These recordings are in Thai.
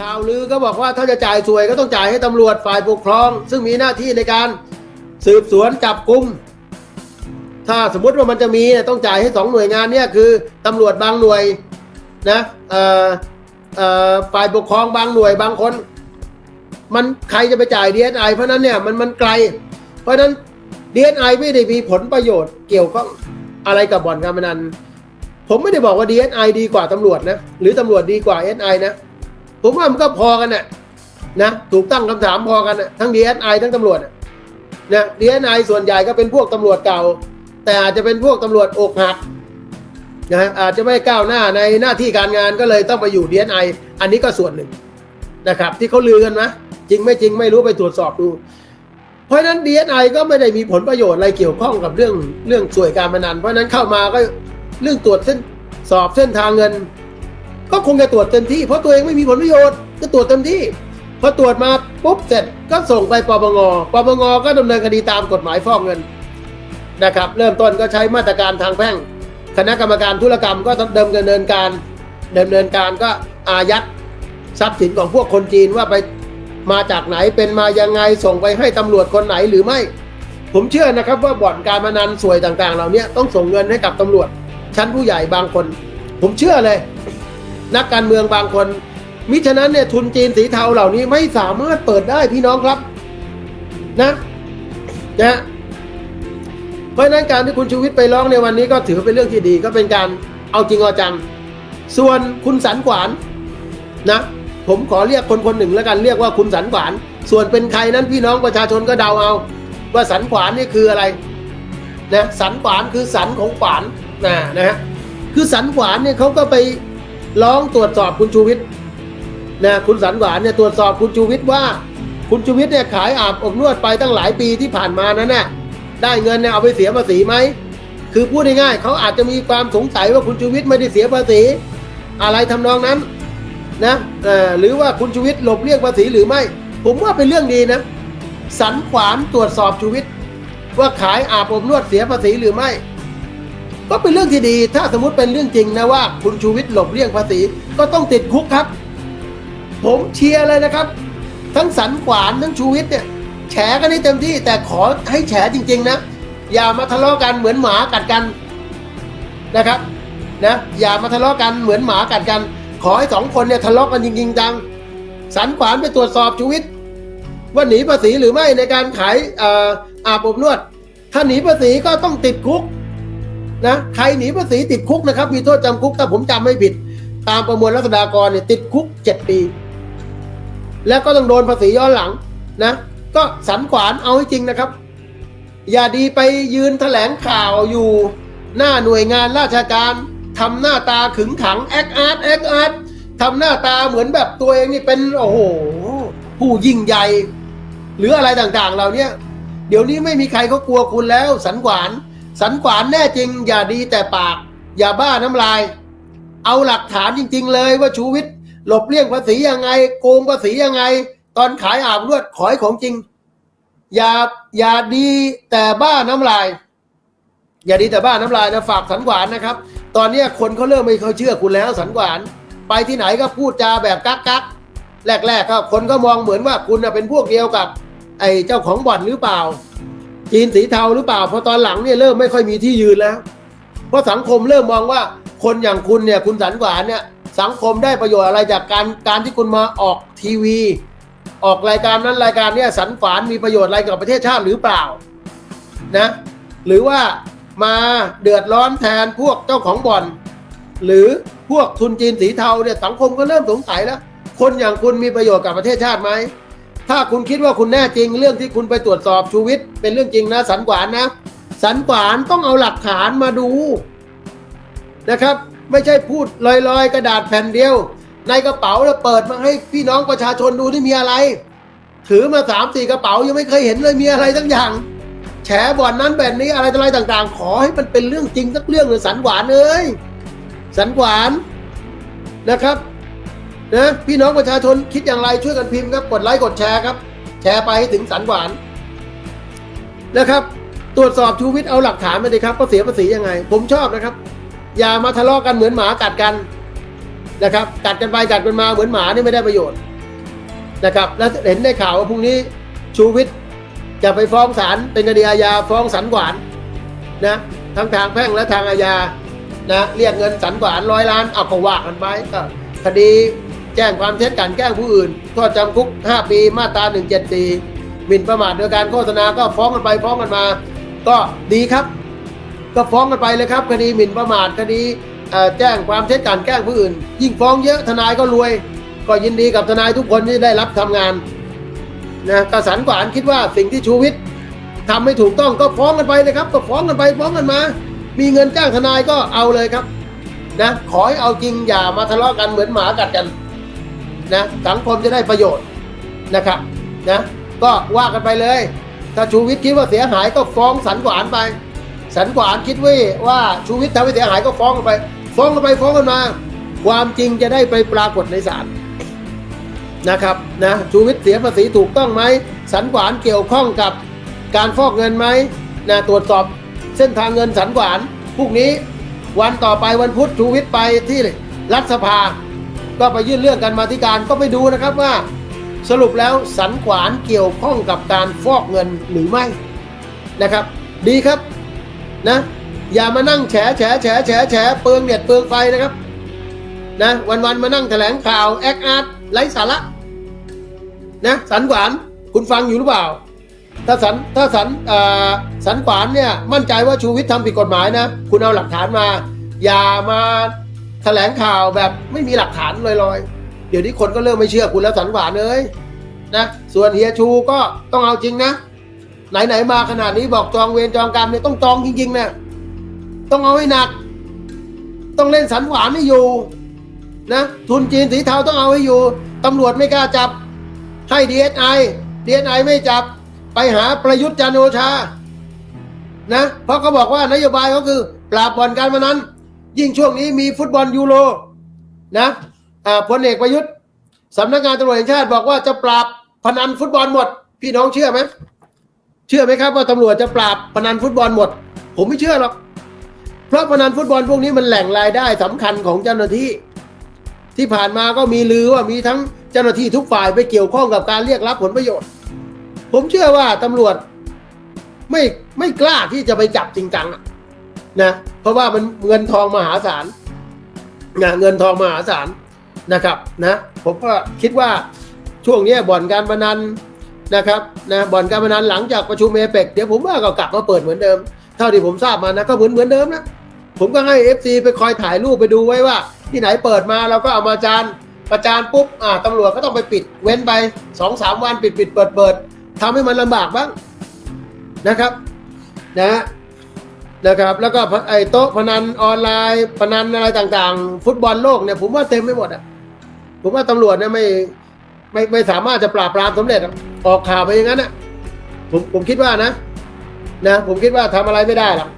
ข่าวลือก็บอกว่าถ้าจะจ่ายสวยก็ต้องจ่ายให้ตำรวจฝ่ายปกครอง ซึ่งมีหน้าที่ในการสืบสวนจับกลุ่มถ้าสมมติว่ามันจะมีเนี่ยต้องจ่ายให้สองหน่วยงานเนี่ยคือตำรวจบางหน่วยนะฝ่ายปกครองบางหน่วยบางคน มันใครจะไปจ่าย DSI เพราะนั้นเนี่ยมันมันไกล เพราะนั้น DSI ไอไม่ได้มีผลประโยชน์เกี่ยวข้องอะไรกับบ่อนการพนันผมไม่ได้บอกว่า DSI ดีกว่าตำรวจนะหรือตำรวจดีกว่า SI นะ ผมว่ามันก็พอกันน่ะนะถูกตั้งคำถามพอกันนะทั้ง DSI ทั้งตำรวจน่ะนะ DSI ส่วนใหญ่ก็เป็นพวกตำรวจเก่า แต่อาจจะเป็นพวกตำรวจอกหักนะอาจจะไม่ก้าวหน้าในหน้าที่การงานก็เลยต้องไปอยู่ DSI อันนี้ก็ส่วนหนึ่งนะครับ ที่เขาลือกันนะจริงไม่จริงไม่รู้ไปตรวจสอบดู เพราะนั้น DSI ก็ไม่ได้มีผลประโยชน์อะไรเกี่ยวข้องกับเรื่องเรื่องสวยการพนันเพราะฉะนั้นเข้ามาก็เรื่องตรวจเส้นสอบเส้นทางเงิน ก็คงจะตรวจเต็มที่เพราะตัวเองไม่มีผลประโยชน์ก็ตรวจเต็มที่พอตรวจมาปุ๊บเสร็จก็ส่งไปปปงปปงก็ดำเนินคดีตามกฎหมายฟอกเงินนะครับ เริ่มต้นก็ใช้มาตรการทางแพ่ง คณะกรรมการธุรกรรมก็ดำเนินการดำเนินการก็อายัดทรัพย์สินของพวกคนจีนว่าไปมาจากไหนเป็นมายังไงส่งไปให้ตำรวจคนไหนหรือไม่ ผมเชื่อนะครับว่าบ่อนการพนันสวยต่างๆ เหล่านี้ต้องส่งเงินให้กับตำรวจชั้นผู้ใหญ่บางคน ผมเชื่อเลย นักการเมืองบางคน มิฉะนั้นเนี่ยทุนจีนสีเทาเหล่านี้ไม่สามารถเปิดได้พี่น้องครับนะนะเพราะนั้นการที่คุณชูวิทย์ไปร้องในวันนี้ก็ถือเป็นเรื่องที่ดีก็เป็นการเอาจริงเอาจัง ส่วนคุณสันขวานนะผมขอเรียกคนคนหนึ่งแล้วกันเรียกว่าคุณสันขวาน ส่วนเป็นใครนั้นพี่น้องประชาชนก็เดาเอา ว่าสันขวานนี่คืออะไรนะสันขวานคือสันของขวานนะนะฮะคือสันขวานเนี่ยเขาก็ไป ร้องตรวจสอบคุณชูวิทย์นะคุณสันขวานเนี่ยตรวจสอบคุณชูวิทย์ว่า คุณชูวิทย์เนี่ยขายอาบอบนวดไปตั้งหลายปีที่ผ่านมานั้นน่ะได้เงินเนี่ยเอาไปเสียภาษีไหมคือพูดง่ายๆเขาอาจจะมีความสงสัยว่าคุณชูวิทย์ไม่ได้เสียภาษี อะไรทำนองนั้นนะเออหรือว่าคุณชูวิทย์หลบเลี่ยงภาษีหรือไม่ ผมว่าเป็นเรื่องดีนะสันขวานตรวจสอบชูวิทย์ว่าขายอาบอบนวดเสียภาษีหรือไม่ ก็เป็นเรื่องที่ดี ถ้าสมมติเป็นเรื่องจริงนะว่า คุณชูวิทย์หลบเลี่ยงภาษี ก็ต้องติดคุกครับ ผมเชียร์เลยนะครับ ทั้งสันขวานทั้งชูวิทย์เนี่ยแฉกันให้เต็มที่แต่ขอให้แฉจริง ๆ นะ อย่ามาทะเลาะกันเหมือนหมากัดกันนะครับนะอย่ามาทะเลาะกันเหมือนหมากัดกัน ขอให้สองคนเนี่ยทะเลาะกันจริงๆจังสันขวานไปตรวจสอบชูวิทย์ว่าหนีภาษีหรือไม่ในการขายออาบอบนวด ถ้าหนีภาษีก็ต้องติดคุก นะใครหนีภาษีติดคุกนะครับ มีโทษจำคุกถ้าผมจำไม่ผิด ตามประมวลรัษฎากรเนี่ยติดคุกเจ็ดปี แล้วก็ต้องโดนภาษีย้อนหลังนะ ก็สันขวานเอาให้จริงนะครับ อย่าดีไปยืนแถลงข่าวอยู่หน้าหน่วยงานราชการทำหน้าตาขึงขังแอคอาร์ตแอคอาร์ตทำหน้าตาเหมือนแบบตัวเองนี่เป็นโอ้โหผู้ยิ่งใหญ่หรืออะไรต่างๆเหล่าเนี้ยเดี๋ยวนี้ไม่มีใครเขากลัวคุณแล้วสันขวาน สันขวานแน่จริง อย่าดีแต่ปาก อย่าบ้าน้ำลาย เอาหลักฐานจริง ๆ เลยว่าชูวิทย์หลบเลี่ยงภาษียังไง โกงภาษียังไง ตอนขายอาบนวดขอให้ของจริง อย่าอย่าดีแต่บ้าน้ำลาย อย่าดีแต่บ้าน้ำลายนะฝากสันขวานนะครับ ตอนนี้คนเขาเริ่มไม่เขาเชื่อคุณแล้วสันขวาน ไปที่ไหนก็พูดจาแบบกักกักแรกๆก็คนก็มองเหมือนว่าคุณน่ะเป็นพวกเดียวกับ ไอ้เจ้าของบ่อนหรือเปล่า จีนสีเทาหรือเปล่าพอตอนหลังเนี่ยเริ่มไม่ค่อยมีที่ยืนแล้ว เพราะสังคมเริ่มมองว่าคนอย่างคุณเนี่ยคุณสันขวานเนี่ยสังคมได้ประโยชน์อะไรจากการการที่คุณมาออกทีวี ออกรายการนั้นรายการเนี่ยสันขวานมีประโยชน์อะไรกับประเทศชาติหรือเปล่านะหรือว่ามาเดือดร้อนแทนพวกเจ้าของบ่อน หรือพวกทุนจีนสีเทาเนี่ยสังคมก็เริ่มสงสัยแล้ว คนอย่างคุณมีประโยชน์กับประเทศชาติไหม ถ้าคุณคิดว่าคุณแน่จริง เรื่องที่คุณไปตรวจสอบชูวิทย์เป็นเรื่องจริงนะสันขวานนะ สันขวานต้องเอาหลักฐานมาดูนะครับ ไม่ใช่พูดลอยๆ กระดาษแผ่นเดียว ในกระเป๋าแล้วเปิดมาให้พี่น้องประชาชนดูที่มีอะไร ถือมาสามสี่กระเป๋ายังไม่เคยเห็นเลยมีอะไรทั้งอย่างแฉบ่อนนั้นแบบนี้อะไรต่ออะไรต่างๆ ขอให้มันเป็นเรื่องจริงสักเรื่องเลยสันขวานเอ้ยสันขวานนะครับ นะพี่น้องประชาชนคิดอย่างไรช่วยกันพิมพ์ครับกดไลค์กดแชร์ครับ แชร์ไปให้ถึงสันขวานนะครับ ตรวจสอบชูวิทย์เอาหลักฐานมาดิครับก็เสียภาษียังไง ผมชอบนะครับ อย่ามาทะเลาะกันเหมือนหมากัดกันนะครับ กัดกันไปกัดกันมาเหมือนหมานี่ไม่ได้ประโยชน์นะครับ แล้วเห็นได้ข่าวว่าพรุ่งนี้ชูวิทย์จะไปฟ้องศาลเป็นคดีอาญาฟ้องสันขวานนะทั้งทางแพ่งและทางอาญานะเรียกเงินสันขวานร้อยล้านเอาก็ว่ากันไปก็คดี แจ้งความเท็จกันแกล้งผู้อื่นโทษจำคุก 5 ปีมาตรา 174หมิ่นประมาทโดยการโฆษณาก็ฟ้องกันไปฟ้องกันมา ก็ดีครับ ก็ฟ้องกันไปเลยครับ คดีหมิ่นประมาทคดีแจ้งความเท็จกันแกล้งผู้อื่น ยิ่งฟ้องเยอะทนายก็รวย ก็ยินดีกับทนายทุกคนที่ได้รับทำงานนะกสันกวานคิดว่าสิ่งที่ชูวิทย์ทำไม่ถูกต้องก็ฟ้องกันไปเลยครับ ก็ฟ้องกันไปฟ้องกันมา มีเงินจ้างทนายก็เอาเลยครับนะขอให้เอาจริงอย่ามาทะเลาะกันเหมือนหมากัดกัน นะสังคมจะได้ประโยชน์นะครับนะก็ว่ากันไปเลย ถ้าชูวิทย์คิดว่าเสียหายก็ฟ้องสันขวานไป สันขวานคิดว่าว่าชูวิทย์ทำให้เสียหายก็ฟ้องกันไป ฟ้องกันไปฟ้องกันมา ความจริงจะได้ไปปรากฏในศาลนะครับนะชูวิทย์เสียภาษีถูกต้องไหมสันขวานเกี่ยวข้องกับการฟอกเงินไหมนะตรวจสอบเส้นทางเงินสันขวานพรุ่งนี้วันต่อไปวันพุธชูวิทย์ไปที่รัฐสภา ก็ไปยื่นเรื่องกันมาธิการก็ไปดูนะครับว่า สรุปแล้วสันขวานเกี่ยวข้องกับการฟอกเงินหรือไม่นะครับ ดีครับนะอย่ามานั่งแฉแฉแฉแฉแฉเปลืองเน็ตเปลืองไฟนะครับนะวันวันมานั่งแถลงข่าวแอคอาร์ตไร้สาระนะสันขวานคุณฟังอยู่หรือเปล่า ถ้าสันถ้าสันสันขวานเนี่ยมั่นใจว่าชูวิทย์ทำผิดกฎหมายนะ คุณเอาหลักฐานมา อย่ามา แถลงข่าวแบบไม่มีหลักฐานลอยๆ เดี๋ยวนี้คนก็เริ่มไม่เชื่อคุณแล้วสันขวานเลยนะ ส่วนเฮียชูก็ต้องเอาจริงนะ ไหนๆมาขนาดนี้บอกจองเวรจองกรรมเนี่ยต้องจองจริงๆนะต้องเอาให้หนัก ต้องเล่นสันขวานให้อยู่นะทุนจีนสีเทาต้องเอาให้อยู่ตำรวจไม่กล้าจับ ให้ดีเอสไอดีเอสไอไม่จับ ไปหาประยุทธ์จันโอชา นะ เพราะเขาบอกว่านโยบายเขาคือ ปราบบ่อนการพนัน ยิ่งช่วงนี้มีฟุตบอลยูโรนะอ่าพลเอกประยุทธ์สำนักงานตำรวจแห่งชาติบอกว่าจะปราบพนันฟุตบอลหมด พี่น้องเชื่อไหมเชื่อไหมครับว่าตำรวจจะปราบพนันฟุตบอลหมด ผมไม่เชื่อหรอกเพราะพนันฟุตบอลพวกนี้มันแหล่งรายได้สำคัญของเจ้าหน้าที่ ที่ผ่านมาก็มีลือว่ามีทั้งเจ้าหน้าที่ทุกฝ่ายไปเกี่ยวข้องกับการเรียกรับผลประโยชน์ ผมเชื่อว่าตำรวจไม่ไม่กล้าที่จะไปจับจริงจังอะ นะเพราะว่ามันเงินทองมหาศาลนะเงินทองมหาศาลนะครับนะผมก็คิดว่าช่วงนี้บ่อนการพนันนะครับนะบ่อนการพนันหลังจากประชุมเอเปกเดี๋ยวผมว่าก็กลับมาเปิดเหมือนเดิม เท่าที่ผมทราบมานะก็เหมือนเหมือนเดิมนะผมก็ให้ FC ไปคอยถ่ายรูปไปดูไว้ว่า ที่ไหนเปิดมาเราก็เอามาจานประจานปุ๊บอ่าตำรวจก็ต้องไปปิด เว้นไปสองสามวันปิดปิดเปิดเปิดทำให้มันลำบากบ้างนะครับ นะ นะครับ แล้วก็ไอ้โต๊ะพนันออนไลน์พนันอะไรต่างๆ ฟุตบอลโลกเนี่ยผมว่าเต็มไปหมดอะผมว่าตำรวจเนี่ยไม่ไม่ไม่สามารถจะปราบปรามสำเร็จอออกข่าวไปอย่างนั้นอะผมผมคิดว่านะนะ ผมคิดว่าทำอะไรไม่ได้หรอก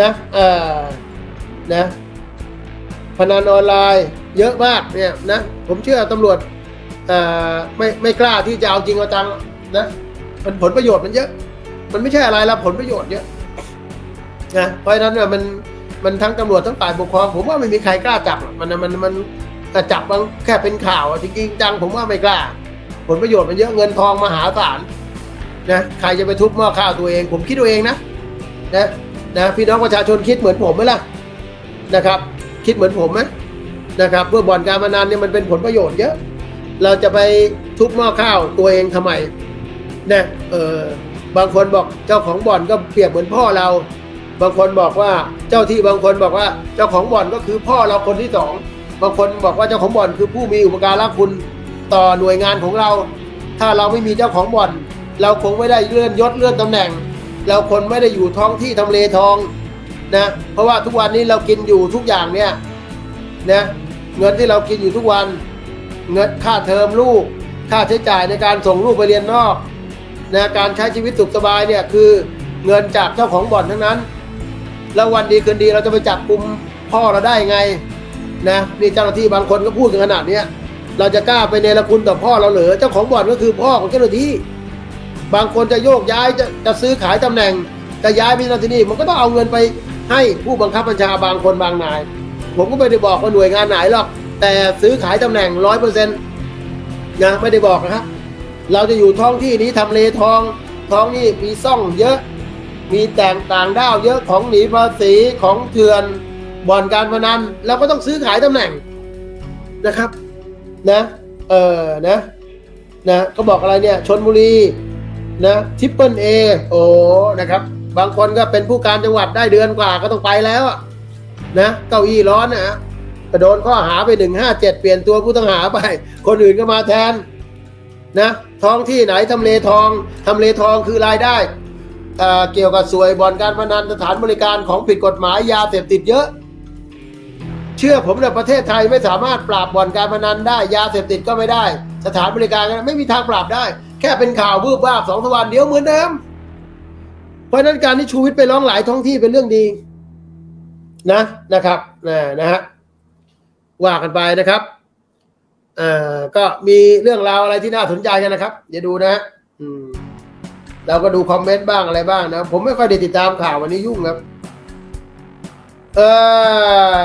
นะเออนะพนันออนไลน์เยอะมากเนี่ยนะผมเชื่อตำรวจเอ่อไม่ไม่กล้าที่จะเอาจริงเอาจังนะมันผลประโยชน์มันเยอะ มันไม่ใช่อะไรละผลประโยชน์เยอะ นะเพราะฉะนั้นเนี่ยมันมันทั้งตำรวจทั้งฝ่ายปกครองผมว่าไม่มีใครกล้าจับมันมันมันแต่จับบางแค่เป็นข่าวอะจริงจังผมว่าไม่กล้า ผลประโยชน์มันเยอะเงินทองมหาศาลนะใครจะไปทุบหม้อข้าวตัวเอง ผมคิดตัวเองนะนะนะพี่น้องประชาชนคิดเหมือนผมไหมล่ะนะครับ คิดเหมือนผมไหมนะครับเพื่อบ่อนการพนันเนี่ยมันเป็นผลประโยชน์เยอะ เราจะไปทุบหม้อข้าวตัวเองทำไมนะเออบางคนบอกเจ้าของบ่อนก็เปรียบเหมือนพ่อเรา บางคนบอกว่าเจ้าที่บางคนบอกว่าเจ้าของบ่อนก็คือพ่อเราคนที่สองบางคนบอกว่าเจ้าของบ่อนคือผู้มีอุปการะคุณต่อหน่วยงานของเรา ถ้าเราไม่มีเจ้าของบ่อน เราคงไม่ได้เลื่อนยศเลื่อนตำแหน่ง เราคนไม่ได้อยู่ท้องที่ทำเลทองนะเพราะว่าทุกวันนี้เรากินอยู่ทุกอย่างเนี่ยนะเงินที่เรากินอยู่ทุกวัน เงินค่าเทอมลูก ค่าใช้จ่ายในการส่งลูกไปเรียนนอกนะการใช้ชีวิตสุขสบายเนี่ยคือเงินจากเจ้าของบ่อนทั้งนั้น แล้ววันดีคืนดีเราจะไปจับกลุ่มพ่อเราได้ไงนะนี่เจ้าหน้าที่บางคนก็พูดถึงขนาดเนี้ยเราจะกล้าไปเนรคุณต่อพ่อเราเหรอเจ้าของบ่อนก็คือพ่อของเจ้าหน้าที่ บางคนจะโยกย้ายจะจะซื้อขายตำแหน่งจะย้ายไปที่นี่มันก็ต้องเอาเงินไปให้ผู้บังคับบัญชาบางคนบางนาย ผมก็ไม่ได้บอกว่าหน่วยงานไหนหรอก แต่ซื้อขายตำแหน่งร้อยเปอร์เซ็นต์นะไม่ได้บอกนะครับ เราจะอยู่ท้องที่นี้ทำเลทองท้องนี่มีซ่องเยอะ มีแต่งต่างด้าวเยอะของหนีภาษีของเถื่อนบ่อนการพนันเราก็ต้องซื้อขายตำแหน่งนะครับ นะ เออนะนะเขาบอกอะไรเนี่ยชนบุรีนะทิปเปิลเอโอ้นะครับ บางคนก็เป็นผู้การจังหวัดได้เดือนกว่าก็ต้องไปแล้วนะเก้าอี้ร้อนนะฮะก็โดนข้อหาไปหนึ่งห้าเจ็ดเปลี่ยนตัวผู้ต้องหาไป คนอื่นก็มาแทนนะท้องที่ไหนทำเลทองทำเลทองคือรายได้ เเกี่ยวกับสวยบ่อนการพนันสถานบริการของผิดกฎหมายยาเสพติดเยอะ เชื่อผมนะประเทศไทยไม่สามารถปราบบ่อนการพนันได้ ยาเสพติดก็ไม่ได้ สถานบริการก็ไม่มีทางปราบได้ แค่เป็นข่าววืบวาบสองสวันเดียวเหมือนเดิมเพราะนั้นการที่ชูวิทย์ไปร้องหลายท้องที่เป็นเรื่องดีนะนะครับนะนะฮะว่ากันไปนะครับอ่าก็มีเรื่องราวอะไรที่น่าสนใจกันนะครับอย่าดูนะฮะอืม เราก็ดูคอมเมนต์บ้างอะไรบ้างนะ ผมไม่ค่อยได้ติดตามข่าววันนี้ยุ่งครับ เออ